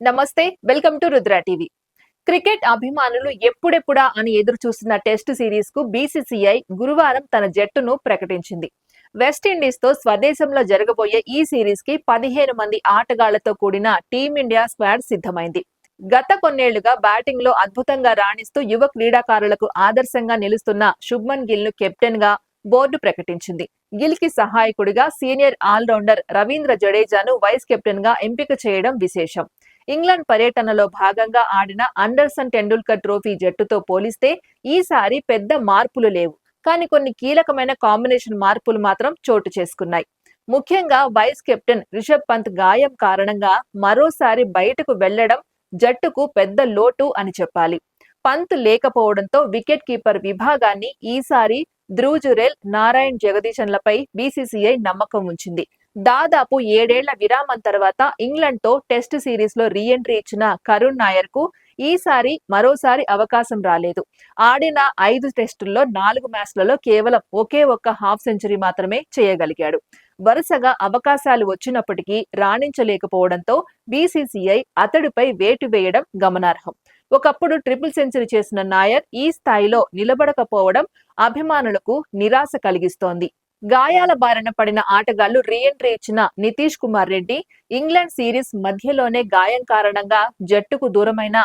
నమస్తే welcome to Rudra TV. Cricket అభిమానులు ఎప్పుడెప్పుడా అని ఎదురు చూస్తున్న టెస్ట్ సిరీస్కు బీసీసీఐ గురువారం తన జట్టును ప్రకటించింది. వెస్టిండీస్తో స్వదేశంలో జరగబోయే ఈ సిరీస్కి పదిహేను మంది ఆటగాళ్ళతో కూడిన టీమిండియా స్క్వాడ్ సిద్ధమైంది. గత కొన్నేళ్ళుగా బ్యాటింగ్లో అద్భుతంగా రాణిస్తూ యువ క్రీడాకారులకు ఆదర్శంగా నిలుస్తున్న శుభ్మన్ గిల్ను కెప్టెన్గా బోర్డు ప్రకటించింది. గిల్కి సహాయకుడిగా సీనియర్ ఆల్రౌండర్ రవీంద్ర జడేజాను వైస్ కెప్టెన్గా ఎంపిక చేయడం విశేషం. ఇంగ్లాండ్ పర్యటనలో భాగంగా ఆడిన అండర్సన్ టెండూల్కర్ ట్రోఫీ జట్టుతో పోలిస్తే ఈసారి పెద్ద మార్పులు లేవు. కానీ కొన్ని కీలకమైన కాంబినేషన్ మార్పులు మాత్రం చోటు చేసుకున్నాయి. ముఖ్యంగా వైస్ కెప్టెన్ రిషబ్ పంత్ గాయం కారణంగా మరోసారి బయటకు వెళ్ళడం జట్టుకు పెద్ద లోటు అని చెప్పాలి. పంత్ లేకపోవడంతో వికెట్ కీపర్ విభాగాన్ని ఈసారి ధ్రువ్ జురేల్ నారాయణ్ జగదీశన్లపై బీసీసీఐ నమ్మకం ఉంచింది. దాదాపు ఏడేళ్ళ విరామం తర్వాత ఇంగ్లాండ్తో టెస్ట్ సిరీస్లో రీఎంట్రీ ఇచ్చిన కరుణ్ నాయర్కు ఈసారి మరోసారి అవకాశం రాలేదు. ఆడిన ఐదు టెస్టుల్లో నాలుగు మ్యాచ్లలో కేవలం ఒకే ఒక్క హాఫ్ సెంచరీ మాత్రమే చేయగలిగాడు. వరుసగా అవకాశాలు వచ్చినప్పటికీ రాణించలేకపోవడంతో బీసీసీఐ అతడిపై వేటు వేయడం గమనార్హం. ఒకప్పుడు ట్రిపుల్ సెంచరీ చేసిన నాయర్ ఈ స్థాయిలో నిలబడకపోవడం అభిమానులకు నిరాశ కలిగిస్తోంది. గాయాల బారిన పడిన ఆటగాళ్ళు రీఎంట్రీ ఇచ్చిన నితీష్ కుమార్ రెడ్డి ఇంగ్లాండ్ సిరీస్ మధ్యలోనే గాయం కారణంగా జట్టుకు దూరమైన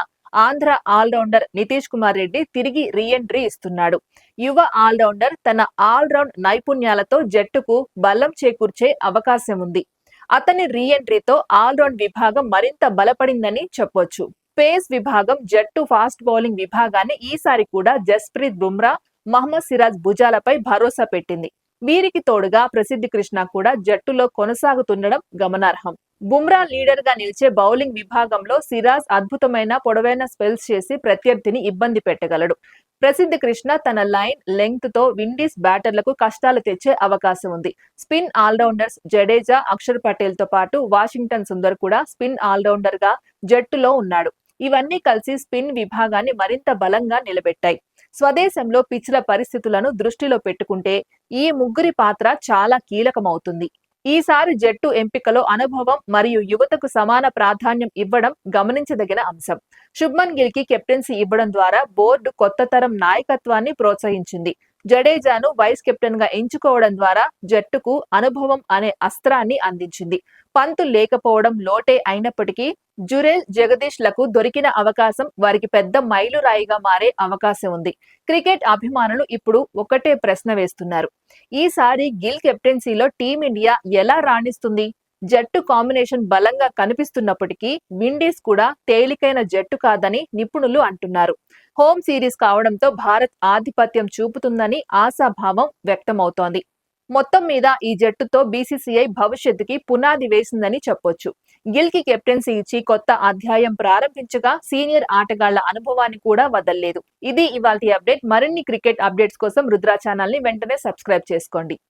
ఆంధ్ర ఆల్రౌండర్ నితీష్ కుమార్ రెడ్డి తిరిగి రీఎంట్రీ ఇస్తున్నాడు. యువ ఆల్రౌండర్ తన ఆల్రౌండ్ నైపుణ్యాలతో జట్టుకు బలం చేకూర్చే అవకాశం ఉంది. అతని రీఎంట్రీతో ఆల్రౌండ్ విభాగం మరింత బలపడిందని చెప్పొచ్చు. పేస్ విభాగం జట్టు ఫాస్ట్ బౌలింగ్ విభాగాన్ని ఈసారి కూడా జస్ప్రీత్ బుమ్రా మహమ్మద్ సిరాజ్ భుజాలపై భరోసా పెట్టింది. వీరికి తోడుగా ప్రసిద్ధి కృష్ణ కూడా జట్టులో కొనసాగుతుండడం గమనార్హం. బుమ్రా లీడర్గా నిలిచే బౌలింగ్ విభాగంలో సిరాజ్ అద్భుతమైన పొడవైన స్పెల్స్ చేసి ప్రత్యర్థిని ఇబ్బంది పెట్టగలడు. ప్రసిద్ధి కృష్ణ తన లైన్ లెంగ్త్తో విండీస్ బ్యాటర్లకు కష్టాలు తెచ్చే అవకాశం ఉంది. Spin all rounders Jadeja Axar పటేల్తో పాటు వాషింగ్టన్ సుందర్ కూడా స్పిన్ ఆల్రౌండర్గా జట్టులో ఉన్నాడు. ఇవన్నీ కలిసి స్పిన్ విభాగాన్ని మరింత బలంగా నిలబెట్టాయి. స్వదేశంలో పిచ్ల పరిస్థితులను దృష్టిలో పెట్టుకుంటే ఈ ముగ్గురి పాత్ర చాలా కీలకమవుతుంది. ఈసారి జట్టు ఎంపికలో అనుభవం మరియు యువతకు సమాన ప్రాధాన్యం ఇవ్వడం గమనించదగిన అంశం. శుభ్మన్ గిల్కి కెప్టెన్సీ ఇవ్వడం ద్వారా బోర్డు కొత్త తరం నాయకత్వాన్ని ప్రోత్సహించింది. జడేజాను వైస్ కెప్టెన్గా ఎంచుకోవడం ద్వారా జట్టుకు అనుభవం అనే అస్త్రాన్ని అందించింది. పంతు లేకపోవడం లోటే అయినప్పటికీ జురేల్ జగదీష్లకు దొరికిన అవకాశం వారికి పెద్ద మైలురాయిగా మారే అవకాశం ఉంది. క్రికెట్ అభిమానులు ఇప్పుడు ఒకటే ప్రశ్న వేస్తున్నారు. ఈసారి గిల్ కెప్టెన్సీలో టీమిండియా ఎలా రాణిస్తుంది? జట్టు కాంబినేషన్ బలంగా కనిపిస్తున్నప్పటికీ విండీస్ కూడా తేలికైన జట్టు కాదని నిపుణులు అంటున్నారు. హోమ్ సిరీస్ కావడంతో భారత్ ఆధిపత్యం చూపుతుందని ఆశాభావం వ్యక్తమవుతోంది. మొత్తం మీద ఈ జట్టుతో బీసీసీఐ భవిష్యత్తుకి పునాది వేసిందని చెప్పొచ్చు. గిల్కి కెప్టెన్సీ ఇచ్చి కొత్త అధ్యాయం ప్రారంభించగా సీనియర్ ఆటగాళ్ళ అనుభవాన్ని కూడా వదల్లేదు. ఇది ఇవాళ అప్డేట్. మరిన్ని క్రికెట్ అప్డేట్స్ కోసం రుద్రా ఛానల్ని వెంటనే సబ్స్క్రైబ్ చేసుకోండి.